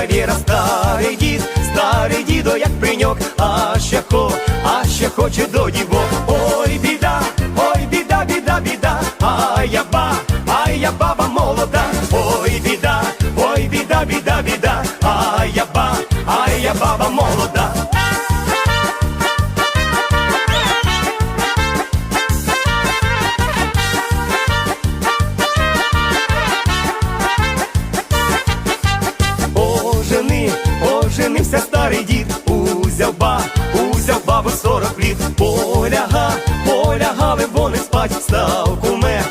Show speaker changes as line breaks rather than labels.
Баба Віра, старий дід, старий дідо, як пеньок, а ще хо, а ще хоче до діво. Ой, біда, ой, біда, біда, біда, а я ба, а я баба молода, ой, біда, ой, біда, біда, біда, а я ба, а я баба молода. Женився старий дід, узяв ба, узяв бабу сорок літ, поляга, полягали вони спать, став куме.